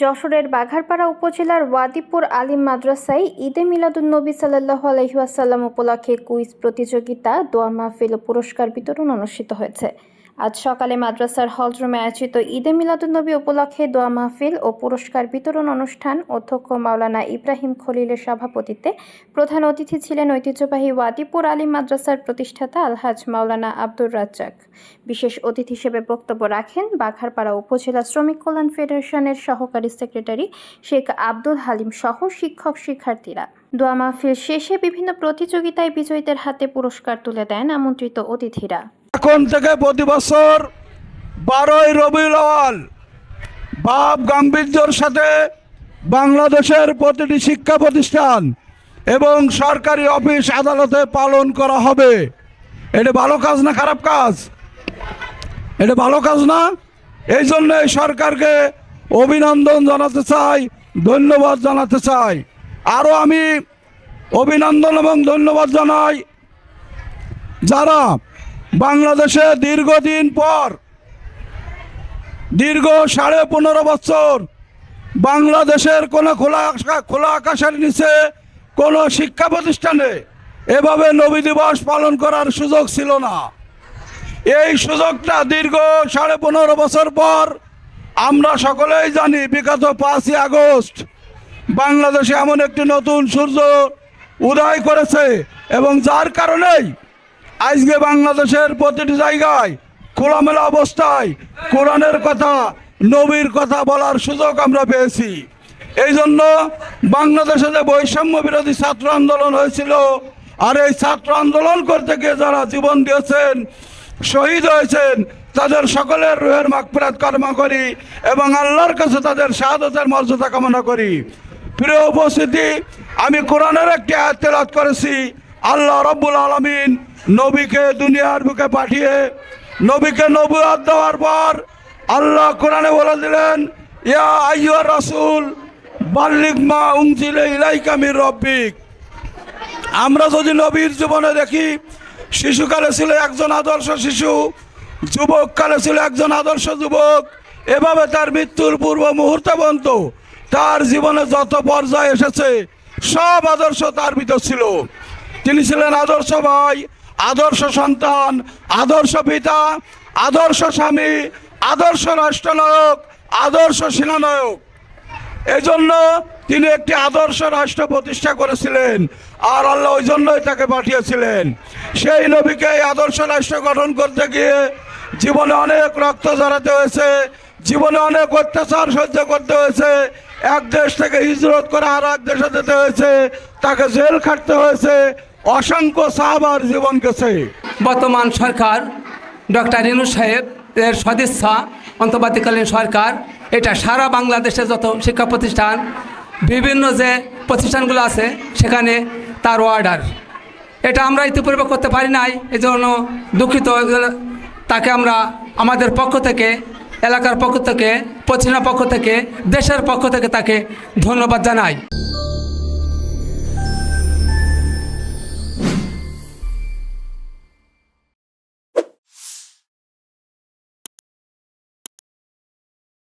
যশোরের বাঘারপাড়া উপজেলার ওয়াদিপুর আলিম মাদ্রাসায় ঈদে মিলাদুন্নবী সাল্লাহ আলহিহাসাল্লাম উপলক্ষে কুইজ প্রতিযোগিতা, দোয়া মাহফিল পুরস্কার বিতরণ অনুষ্ঠিত হয়েছে। আজ সকালে মাদ্রাসার হলরুমে আয়োজিত ঈদে মিলাদুন্নবী উপলক্ষে দোয়া মাহফিল ও পুরস্কার বিতরণ অনুষ্ঠান। অধ্যক্ষ মাওলানা ইব্রাহিম খলিলের সভাপতিত্বে প্রধান অতিথি ছিলেন ঐতিহ্যবাহী ওয়াদিপুর আলী মাদ্রাসার প্রতিষ্ঠাতা আলহাজ মাওলানা আব্দুর রাজ্জাক। বিশেষ অতিথি হিসেবে বক্তব্য রাখেন বাঘারপাড়া উপজেলা শ্রমিক কল্যাণ ফেডারেশনের সহকারী সেক্রেটারি শেখ আব্দুল হালিম সহ শিক্ষক শিক্ষার্থীরা। দোয়া মাহফিল শেষে বিভিন্ন প্রতিযোগিতায় বিজয়ীদের হাতে পুরস্কার তুলে দেন আমন্ত্রিত অতিথিরা। এখন থেকে প্রতি বছর বারোই রবিউল আওয়াল ভাব গাম্ভীর্যর সাথে বাংলাদেশের প্রতিটি শিক্ষা প্রতিষ্ঠান এবং সরকারি অফিস আদালতে পালন করা হবে। এটা ভালো কাজ না খারাপ কাজ? এটা ভালো কাজ না? এই জন্য সরকারকে অভিনন্দন জানাতে চাই, ধন্যবাদ জানাতে চাই। আরও আমি অভিনন্দন এবং ধন্যবাদ জানাই যারা বাংলাদেশে দীর্ঘদিন পর, দীর্ঘ সাড়ে পনেরো বছর বাংলাদেশের কোনো খোলা খোলা আকাশের নিচে কোনো শিক্ষা প্রতিষ্ঠানে এভাবে নবী দিবস পালন করার সুযোগ ছিল না। এই সুযোগটা দীর্ঘ সাড়ে পনেরো বছর পর আমরা সকলেই জানি, বিগত পাঁচই আগস্ট বাংলাদেশে এমন একটি নতুন সূর্য উদয় করেছে এবং যার কারণেই আজকে বাংলাদেশের প্রতিটি জায়গায় খোলামেলা অবস্থায় কোরআনের কথা, নবীর কথা বলার সুযোগ আমরা পেয়েছি। এই জন্য বাংলাদেশে যে বৈষম্য বিরোধী ছাত্র আন্দোলন হয়েছিল, আর এই ছাত্র আন্দোলন করতে গিয়ে যারা জীবন দিয়েছেন, শহীদ হয়েছেন, তাদের সকলের রুহের মাগফিরাত কামনা করি এবং আল্লাহর কাছে তাদের শাহাদতের মর্যাদা কামনা করি। প্রিয় উপস্থিতি, আমি কোরআনের একটি আয়াত করেছি আল্লাহ রব্বুল আলমিন নবীকে দুনিয়ার বুকে পাঠিয়ে, নবীকে নবুয়াত দেওয়ার পর আল্লাহ কোরআনে বলে দিলেন, ইয়া আইয়া রাসূল বাল্লিক মা উনজিলে ইলাইকা মির রব্বিক। আমরা যদি নবীর জীবনে দেখি, শিশুকালে ছিল একজন আদর্শ শিশু, যুবককালে ছিল একজন আদর্শ যুবক, এভাবে তার মৃত্যুর পূর্ব মুহূর্তে পর্যন্ত তার জীবনে যত পর্যায়ে এসেছে, সব আদর্শ তার ভিতর ছিল। তিনি ছিলেন আদর্শ ভাই, আদর্শ সন্তান, আদর্শ পিতা, আদর্শ স্বামী, আদর্শ রাষ্ট্রনায়ক, আদর্শ সেনানায়ক। এজন্য তিনি একটি আদর্শ রাষ্ট্র প্রতিষ্ঠা করেছিলেন আর আল্লাহ ওই জন্যই তাকে পাঠিয়েছিলেন। সেই নবীকে এই আদর্শ রাষ্ট্র গঠন করতে গিয়ে জীবনে অনেক রক্ত জড়াতে হয়েছে, জীবনে অনেক অত্যাচার সহ্য করতে হয়েছে, এক দেশ থেকে হিজরত করে আর এক দেশে যেতে হয়েছে, তাকে জেল খাটতে হয়েছে অসংখ্য সাহাবার জীবন গেছে। বর্তমান সরকার, ডক্টর রিনু সাহেব, এর সদিচ্ছা, অন্তর্বর্তীকালীন সরকার, এটা সারা বাংলাদেশে যত শিক্ষা প্রতিষ্ঠান, বিভিন্ন যে প্রতিষ্ঠানগুলো আছে, সেখানে তার অর্ডার এটা আমরা ইতিপূর্বে করতে পারি নাই জন্য দুঃখিত। তাকে আমরা আমাদের পক্ষ থেকে, এলাকার পক্ষ থেকে, প্রতিষ্ঠানের পক্ষ থেকে, দেশের পক্ষ থেকে তাকে ধন্যবাদ জানাই।